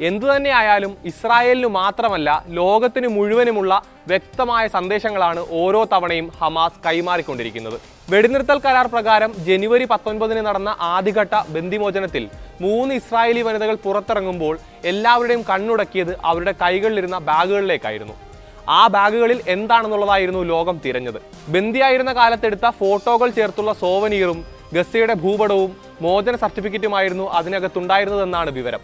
എന്തു ഇസ്രായേലിന് ഇസ്രായേലിനു മാത്രമല്ല ലോകത്തിന് മുഴുവനുമുള്ള വ്യക്തമായ സന്ദേശങ്ങളാണ് ഓരോ തവണയും ഹമാസ് കൈമാറിക്കൊണ്ടിരിക്കുന്നത്. വെടിനിർത്തൽ കരാർ പ്രകാരം ജനുവരി പത്തൊൻപതിന് നടന്ന ആദ്യഘട്ട ബന്ദിമോചനത്തിൽ മൂന്ന് ഇസ്രായേലി വനിതകൾ പുറത്തിറങ്ങുമ്പോൾ എല്ലാവരുടെയും കണ്ണുടക്കിയത് അവരുടെ കൈകളിലിരുന്ന ബാഗുകളിലേക്കായിരുന്നു. ആ ബാഗുകളിൽ എന്താണെന്നുള്ളതായിരുന്നു ലോകം തിരഞ്ഞത്. ബന്ദിയായിരുന്ന കാലത്തെടുത്ത ഫോട്ടോകൾ ചേർത്തുള്ള സോവനീറും ഗസയുടെ ഭൂപടവും മോചന സർട്ടിഫിക്കറ്റുമായിരുന്നു അതിനകത്തുണ്ടായിരുന്നതെന്നാണ് വിവരം.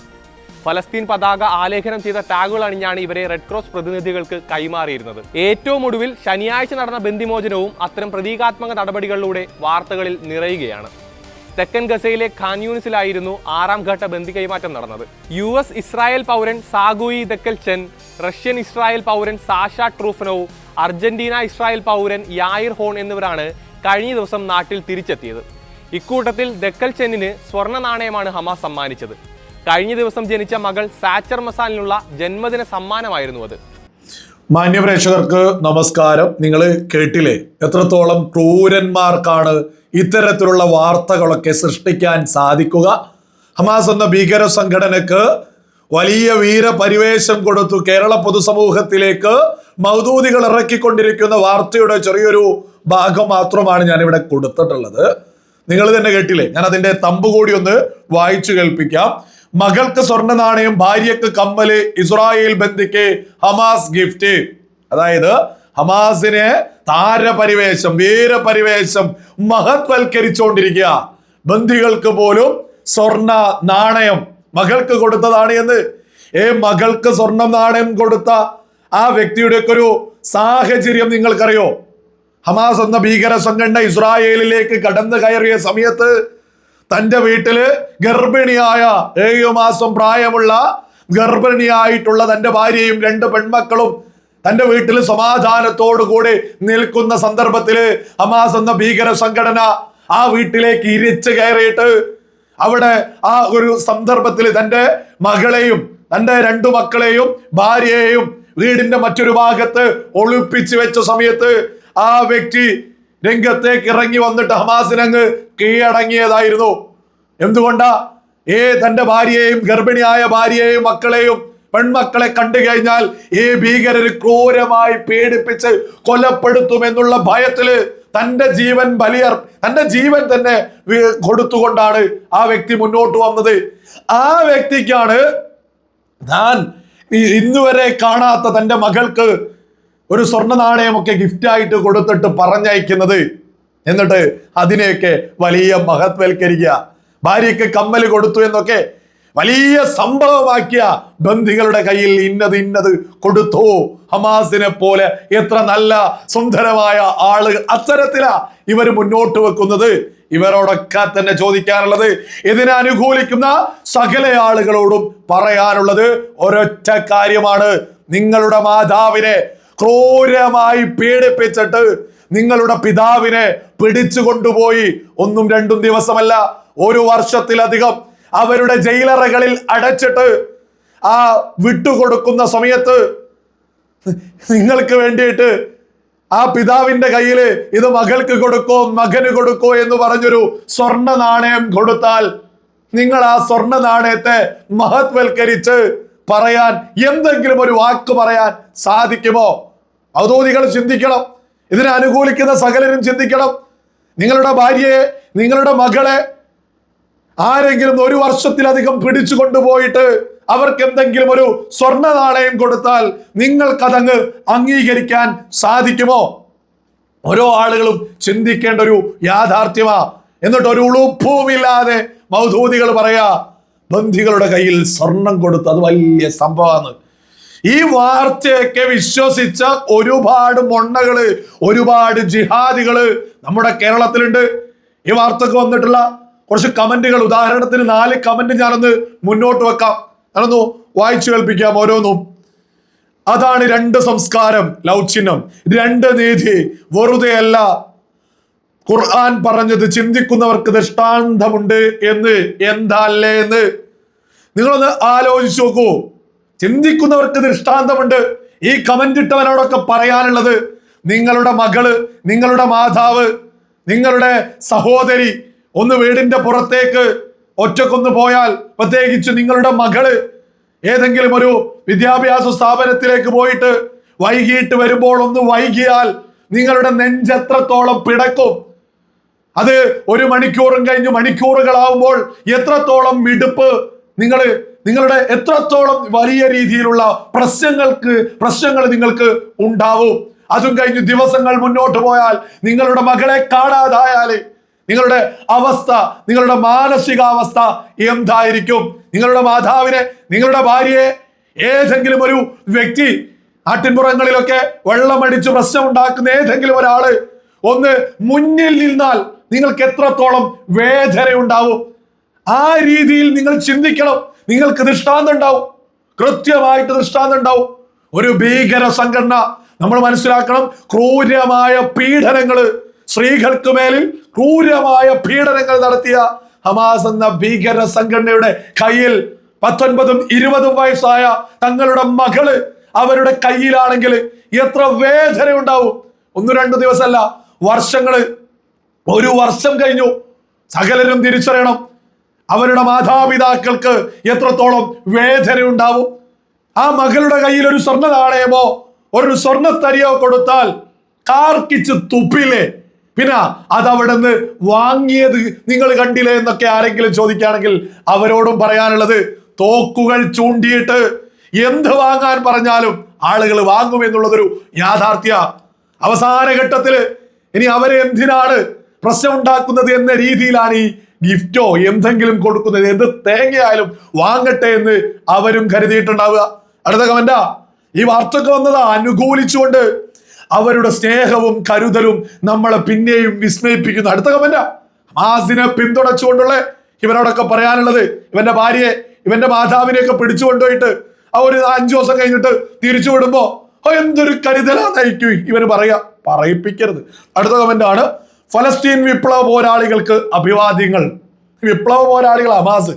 ഫലസ്തീൻ പതാക ആലേഖനം ചെയ്ത ടാഗുകൾ അണിഞ്ഞാണ് ഇവരെ റെഡ് ക്രോസ് പ്രതിനിധികൾക്ക് കൈമാറിയിരുന്നത്. ഏറ്റവും ഒടുവിൽ ശനിയാഴ്ച നടന്ന ബന്ദിമോചനവും അത്തരം പ്രതീകാത്മക നടപടികളിലൂടെ വാർത്തകളിൽ നിറയുകയാണ്. തെക്കൻ ഗസയിലെ ഖാൻ യൂണിസിലായിരുന്നു ആറാം ഘട്ട ബന്ദി കൈമാറ്റം നടന്നത്. യു എസ് ഇസ്രായേൽ പൗരൻ Sagui Dekel Chen Russian Israel പൗരൻ സാഷ ട്രൂഫനോവ് അർജന്റീന ഇസ്രായേൽ പൗരൻ യായിർ ഹോൺ എന്നിവരാണ് കഴിഞ്ഞ ദിവസം നാട്ടിൽ തിരിച്ചെത്തിയത്. ഇക്കൂട്ടത്തിൽ ദക്കൽ ചെന്നിന് സ്വർണ നാണയമാണ് ഹമാസ് സമ്മാനിച്ചത്. കഴിഞ്ഞ ദിവസം ജനിച്ച മകൾ സാച്ചർ മസാലിനുള്ള ജന്മദിന സമ്മാനമായിരുന്നു അത്. മാന്യപ്രേക്ഷകർക്ക് നമസ്കാരം. നിങ്ങൾ കേട്ടില്ലേ? എത്രത്തോളം ക്രൂരന്മാർക്കാണ് ഇത്തരത്തിലുള്ള വാർത്തകളൊക്കെ സൃഷ്ടിക്കാൻ സാധിക്കുക. ഹമാസ് എന്ന ഭീകര സംഘടനക്ക് വലിയ വീരപരിവേഷം കൊടുത്തു. കേരള പൊതുസമൂഹത്തിലേക്ക് മൗദൂദികൾ ഇറക്കിക്കൊണ്ടിരിക്കുന്ന വാർത്തയുടെ ചെറിയൊരു ഭാഗം മാത്രമാണ് ഞാനിവിടെ കൊടുത്തിട്ടുള്ളത്. നിങ്ങൾ തന്നെ കേട്ടില്ലേ? ഞാൻ അതിന്റെ തമ്പ് കൂടി ഒന്ന് വായിച്ചു കേൾപ്പിക്കാം. മകൾക്ക് സ്വർണ നാണയം ഭാര്യക്ക് കമ്മൽ ഇസ്രായേൽ ബന്ധിക്ക് ഹമാസ് ഗിഫ്റ്റ്. അതായത് ഹമാസിനെ താരപരിവേശം വീരപരിവേശം മഹത്വൽക്കരിച്ചുകൊണ്ടിരിക്കുക ബന്ധികൾക്ക് പോലും സ്വർണ നാണയം മകൾക്ക് കൊടുത്തതാണ് എന്ന്. ഏ മകൾക്ക് സ്വർണ നാണയം കൊടുത്ത ആ വ്യക്തിയുടെയൊക്കെ ഒരു സാഹചര്യം നിങ്ങൾക്കറിയോ? ഹമാസ് എന്ന ഭീകര സംഘടന ഇസ്രായേലിലേക്ക് കടന്നു കയറിയ സമയത്ത് തന്റെ വീട്ടിൽ ഗർഭിണിയായ ഏഴു മാസം പ്രായമുള്ള ഗർഭിണിയായിട്ടുള്ള തന്റെ ഭാര്യയും രണ്ട് പെൺമക്കളും തന്റെ വീട്ടിൽ സമാധാനത്തോടു കൂടി നിൽക്കുന്ന സന്ദർഭത്തിൽ ഹമാസ് എന്ന ഭീകര സംഘടന ആ വീട്ടിലേക്ക് ഇരിച്ചു കയറിയിട്ട് അവിടെ ആ ഒരു സന്ദർഭത്തിൽ തന്റെ മകളെയും തന്റെ രണ്ടു മക്കളെയും ഭാര്യയെയും വീടിന്റെ മറ്റൊരു ഭാഗത്ത് ഒളിപ്പിച്ചു വെച്ച സമയത്ത് ആ വ്യക്തി രംഗത്തേക്ക് ഇറങ്ങി വന്നിട്ട് ഹമാസിനങ്ങ് കീഴടങ്ങിയതായിരുന്നു. എന്തുകൊണ്ടാ? ഏ തന്റെ ഭാര്യയെയും ഗർഭിണിയായ ഭാര്യയെയും മക്കളെയും പെൺമക്കളെ കണ്ടു കഴിഞ്ഞാൽ ഈ ഭീകരർ ക്രൂരമായി പീഡിപ്പിച്ച് കൊലപ്പെടുത്തുമെന്നുള്ള ഭയത്തിൽ തന്റെ ജീവൻ ബലിയർ തന്റെ ജീവൻ തന്നെ കൊടുത്തുകൊണ്ടാണ് ആ വ്യക്തി മുന്നോട്ട് വന്നത്. ആ വ്യക്തിക്കാണ് ഞാൻ ഇന്നുവരെ കാണാത്ത തന്റെ മകൾക്ക് ഒരു സ്വർണ നാണയമൊക്കെ ഗിഫ്റ്റായിട്ട് കൊടുത്തിട്ട് പറഞ്ഞയക്കുന്നത്. എന്നിട്ട് അതിനെയൊക്കെ വലിയ മഹത്വൽക്കരിക്കുക. ഭാര്യയ്ക്ക് കമ്മൽ കൊടുത്തു എന്നൊക്കെ വലിയ സംഭവമാക്കിയ ബന്ധികളുടെ കയ്യിൽ ഇന്നത് ഇന്നത് കൊടുത്തു. ഹമാസിനെ പോലെ എത്ര നല്ല സുന്ദരമായ ആൾ അത്തരത്തിലാ ഇവർ മുന്നോട്ട് വെക്കുന്നത്. ഇവരോടൊക്കെ തന്നെ ചോദിക്കാനുള്ളത് ഇതിനെ അനുകൂലിക്കുന്ന സകല ആളുകളോടും പറയാനുള്ളത് ഒരൊറ്റ കാര്യമാണ്. നിങ്ങളുടെ മാതാവിനെ ക്രൂരമായി പീഡിപ്പിച്ചിട്ട് നിങ്ങളുടെ പിതാവിനെ പിടിച്ചു കൊണ്ടുപോയി ഒന്നും രണ്ടും ദിവസമല്ല ഒരു വർഷത്തിലധികം അവരുടെ ജയിലറകളിൽ അടച്ചിട്ട് ആ വിട്ടുകൊടുക്കുന്ന സമയത്ത് നിങ്ങൾക്ക് വേണ്ടിയിട്ട് ആ പിതാവിന്റെ കയ്യിൽ ഇത് മകൾക്ക് കൊടുക്കോ മകന് കൊടുക്കോ എന്ന് പറഞ്ഞൊരു സ്വർണ നാണയം കൊടുത്താൽ നിങ്ങൾ ആ സ്വർണ നാണയത്തെ മഹത്വൽക്കരിച്ച് പറയാൻ എന്തെങ്കിലും ഒരു വാക്ക് പറയാൻ സാധിക്കുമോ? ഔദ്യോഗികൾ ചിന്തിക്കണം. ഇതിനെ അനുകൂലിക്കുന്ന സകലരും ചിന്തിക്കണം. നിങ്ങളുടെ ഭാര്യയെ നിങ്ങളുടെ മകളെ ആരെങ്കിലും ഒരു വർഷത്തിലധികം പിടിച്ചു കൊണ്ടുപോയിട്ട് അവർക്ക് എന്തെങ്കിലും ഒരു സ്വർണ നാണയം കൊടുത്താൽ നിങ്ങൾക്കതങ്ങ് അംഗീകരിക്കാൻ സാധിക്കുമോ? ഓരോ ആളുകളും ചിന്തിക്കേണ്ട ഒരു യാഥാർത്ഥ്യമാ. എന്നിട്ട് ഒരു ഉളുപ്പുമില്ലാതെ മൗധൂതികൾ പറയാ ബന്ധികളുടെ കയ്യിൽ സ്വർണം കൊടുത്തു അത് വലിയ സംഭവമാണ്. ഈ വാർത്തയൊക്കെ വിശ്വസിച്ച ഒരുപാട് മൊണ്ണകൾ ഒരുപാട് ജിഹാദികൾ നമ്മുടെ കേരളത്തിലുണ്ട്. ഈ വാർത്തക്ക് വന്നിട്ടുള്ള കുറച്ച് കമന്റുകൾ ഉദാഹരണത്തിന് നാല് കമന്റ് ഞാനൊന്ന് മുന്നോട്ട് വെക്കാം. ഞാനൊന്ന് വായിച്ചു കേൾപ്പിക്കാം ഓരോന്നും. അതാണ് രണ്ട് സംസ്കാരം ലൗച്ചിനം രണ്ട് നീതി വെറുതെയല്ല. ഖുർആൻ പറഞ്ഞത് ചിന്തിക്കുന്നവർക്ക് ദൃഷ്ടാന്തമുണ്ട് എന്ന് എന്താ അല്ലേ എന്ന്. നിങ്ങളൊന്ന് ആലോചിച്ചു നോക്കൂ. ചിന്തിക്കുന്നവർക്ക് ദൃഷ്ടാന്തമുണ്ട് ഈ കമന്റ് ഇട്ടവനോടൊക്കെ പറയാനുള്ളത് നിങ്ങളുടെ മകൾ നിങ്ങളുടെ മാതാവ് നിങ്ങളുടെ സഹോദരി ഒന്ന് വീടിന്റെ പുറത്തേക്ക് ഒറ്റക്കൊന്ന് പോയാൽ പ്രത്യേകിച്ച് നിങ്ങളുടെ മകൾ ഏതെങ്കിലും ഒരു വിദ്യാഭ്യാസ സ്ഥാപനത്തിലേക്ക് പോയിട്ട് വൈകിട്ട് വരുമ്പോൾ ഒന്ന് വൈകിയാൽ നിങ്ങളുടെ നെഞ്ചെത്രത്തോളം പിടക്കും. അത് ഒരു മണിക്കൂറും കഴിഞ്ഞ് മണിക്കൂറുകളാവുമ്പോൾ എത്രത്തോളം മിടുപ്പ് നിങ്ങൾ നിങ്ങളുടെ എത്രത്തോളം വലിയ രീതിയിലുള്ള പ്രശ്നങ്ങൾക്ക് പ്രശ്നങ്ങൾ നിങ്ങൾക്ക് ഉണ്ടാവും. അതും കഴിഞ്ഞ് ദിവസങ്ങൾ മുന്നോട്ട് പോയാൽ നിങ്ങളുടെ മകളെ കാണാതായാൽ നിങ്ങളുടെ അവസ്ഥ നിങ്ങളുടെ മാനസികാവസ്ഥ എന്തായിരിക്കും? നിങ്ങളുടെ മാതാവിനെ നിങ്ങളുടെ ഭാര്യയെ ഏതെങ്കിലും ഒരു വ്യക്തി ആട്ടിൻപുറങ്ങളിലൊക്കെ വെള്ളമടിച്ച് പ്രശ്നം ഉണ്ടാക്കുന്ന ഏതെങ്കിലും ഒരാൾ ഒന്ന് മുന്നിൽ നിന്നാൽ നിങ്ങൾക്ക് എത്രത്തോളം വേദന ഉണ്ടാവും ആ രീതിയിൽ നിങ്ങൾ ചിന്തിക്കണം. നിങ്ങൾക്ക് ദൃഷ്ടാന്തം ഉണ്ടാവും. കൃത്യമായിട്ട് ദൃഷ്ടാന്തം ഉണ്ടാവും. ഒരു ഭീകര സംഘടന നമ്മൾ മനസ്സിലാക്കണം ക്രൂരമായ പീഡനങ്ങൾ സ്ത്രീകൾക്ക് മേലിൽ ക്രൂരമായ പീഡനങ്ങൾ നടത്തിയ ഹമാസ് എന്ന ഭീകര സംഘടനയുടെ കയ്യിൽ പത്തൊൻപതും ഇരുപതും വയസ്സായ തങ്ങളുടെ മകൾ അവരുടെ കയ്യിലാണെങ്കിൽ എത്ര വേദന ഉണ്ടാവും ഒന്ന് രണ്ടു ദിവസമല്ല വർഷങ്ങൾ. ഒരു വർഷം കഴിഞ്ഞു. സകലരും തിരിച്ചറിയണം. അവരുടെ മാതാപിതാക്കൾക്ക് എത്രത്തോളം വേദന ഉണ്ടാവും ആ മകളുടെ കയ്യിൽ ഒരു സ്വർണ നാണയമോ ഒരു സ്വർണത്തരിയോ കൊടുത്താൽ കാർക്കിച്ച് തുപ്പില്ലേ? പിന്നെ അതവിടെ നിന്ന് വാങ്ങിയത് നിങ്ങൾ കണ്ടില്ലേ എന്നൊക്കെ ആരെങ്കിലും ചോദിക്കുകയാണെങ്കിൽ അവരോടും പറയാനുള്ളത് തോക്കുകൾ ചൂണ്ടിയിട്ട് എന്ത് വാങ്ങാൻ പറഞ്ഞാലും ആളുകൾ വാങ്ങും എന്നുള്ളതൊരു യാഥാർത്ഥ്യ. അവസാന ഘട്ടത്തിൽ ഇനി അവരെ എന്തിനാണ് പ്രശ്നം ഉണ്ടാക്കുന്നത് എന്ന രീതിയിലാണ് ഈ ഗിഫ്റ്റോ എന്തെങ്കിലും കൊടുക്കുന്നത് എന്ത് തേങ്ങയായാലും വാങ്ങട്ടെ എന്ന് അവരും കരുതിയിട്ടുണ്ടാവുക. അടുത്ത കമന്റാ ഈ വാർത്തക്ക് വന്നത് അനുകൂലിച്ചുകൊണ്ട് അവരുടെ സ്നേഹവും കരുതലും നമ്മളെ പിന്നെയും വിസ്മയിപ്പിക്കുന്നു. അടുത്ത കമന്റാ മാസിനെ പിന്തുണച്ചുകൊണ്ടുള്ള ഇവനോടൊക്കെ പറയാനുള്ളത് ഇവന്റെ ഭാര്യയെ ഇവന്റെ മാതാവിനെയൊക്കെ പിടിച്ചു കൊണ്ടുപോയിട്ട് ആ ഒരു അഞ്ചു ദിവസം കഴിഞ്ഞിട്ട് തിരിച്ചു വിടുമ്പോ എന്തൊരു എന്തൊരു കരുതലാന്നായിരിക്കും ഇവന് പറയാ പറയിപ്പിക്കരുത്. അടുത്ത കമന്റ് ആണ് ഫലസ്തീൻ വിപ്ലവ പോരാളികൾക്ക് അഭിവാദ്യങ്ങൾ. വിപ്ലവ പോരാളികൾ ഹമാസ്.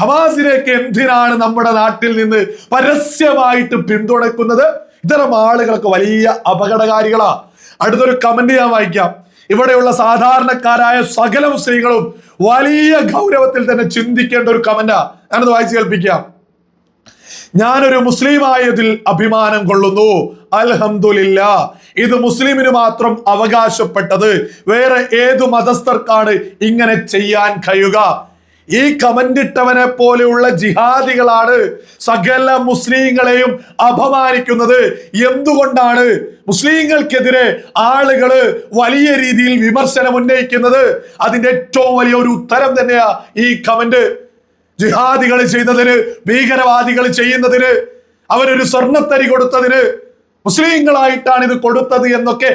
ഹമാസിനെയൊക്കെ എന്തിനാണ് നമ്മുടെ നാട്ടിൽ നിന്ന് പരസ്യമായിട്ട് പിന്തുണക്കുന്നത് ഇത്തരം ആളുകൾക്ക് വലിയ അപകടകാരികളാ. അടുത്തൊരു കമന്റ് ഞാൻ വായിക്കാം. ഇവിടെയുള്ള സാധാരണക്കാരായ സകല സ്ത്രീകളും വലിയ ഗൗരവത്തിൽ തന്നെ ചിന്തിക്കേണ്ട ഒരു കമന്റാ ഞാനത് വായിച്ചു കേൾപ്പിക്കാം. ഞാനൊരു മുസ്ലിം ആയതിൽ അഭിമാനം കൊള്ളുന്നു. അൽഹമില്ല ഇത് മുസ്ലിമിന് മാത്രം അവകാശപ്പെട്ടത്. വേറെ ഏതു മതസ്ഥർക്കാണ് ഇങ്ങനെ ചെയ്യാൻ കഴിയുക? ഈ കമന്റിട്ടവനെ പോലെയുള്ള ജിഹാദികളാണ് സകല മുസ്ലിങ്ങളെയും അപമാനിക്കുന്നത്. എന്തുകൊണ്ടാണ്? മുസ്ലിങ്ങൾക്കെതിരെ ആളുകൾ വലിയ രീതിയിൽ വിമർശനം ഉന്നയിക്കുന്നത്. അതിന്റെ ഏറ്റവും വലിയ ഒരു ഉത്തരം തന്നെയാ ഈ കമന്റ് ജിഹാദികൾ ചെയ്തതിന് ഭീകരവാദികൾ ചെയ്യുന്നതിന് അവരൊരു സ്വർണത്തരി കൊടുത്തതിന് മുസ്ലിങ്ങളായിട്ടാണ് ഇത് കൊടുത്തത് എന്നൊക്കെ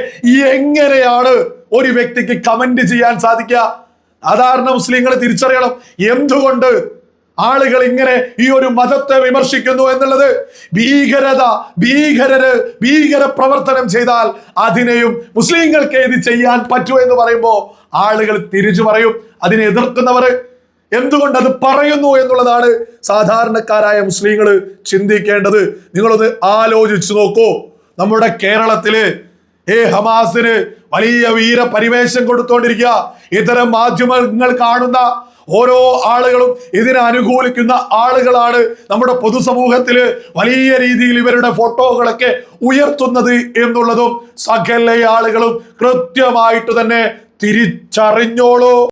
എങ്ങനെയാണ് ഒരു വ്യക്തിക്ക് കമന്റ് ചെയ്യാൻ സാധിക്കുക? സാധാരണ മുസ്ലിങ്ങൾ തിരിച്ചറിയണം എന്തുകൊണ്ട് ആളുകൾ ഇങ്ങനെ ഈ ഒരു മതത്തെ വിമർശിക്കുന്നു എന്നുള്ളത്? ഭീകരത ഭീകരര് ഭീകര പ്രവർത്തനം ചെയ്താൽ അതിനെയും മുസ്ലിങ്ങൾക്ക് ഇത് ചെയ്യാൻ പറ്റൂ എന്ന് പറയുമ്പോൾ ആളുകൾ തിരിച്ചു പറയും. അതിനെ എതിർക്കുന്നവര് എന്തുകൊണ്ട് അത് പറയുന്നു എന്നുള്ളതാണ് സാധാരണക്കാരായ മുസ്ലിങ്ങൾ ചിന്തിക്കേണ്ടത്. നിങ്ങളൊന്ന് ആലോചിച്ചു നോക്കൂ. നമ്മുടെ കേരളത്തിൽ ഏ ഹമാസിന് വലിയ വീര പരിവേഷം കൊടുത്തോണ്ടിരിക്കുക ഇത്തരം മാധ്യമങ്ങൾ കാണുന്ന ഓരോ ആളുകളും ഇതിനെ അനുകൂലിക്കുന്ന ആളുകളാണ് നമ്മുടെ പൊതുസമൂഹത്തിൽ വലിയ രീതിയിൽ ഇവരുടെ ഫോട്ടോകളൊക്കെ ഉയർത്തുന്നത് എന്നുള്ളതും സകല ആളുകളും കൃത്യമായിട്ട് തന്നെ തിരിച്ചറിഞ്ഞോളൂ.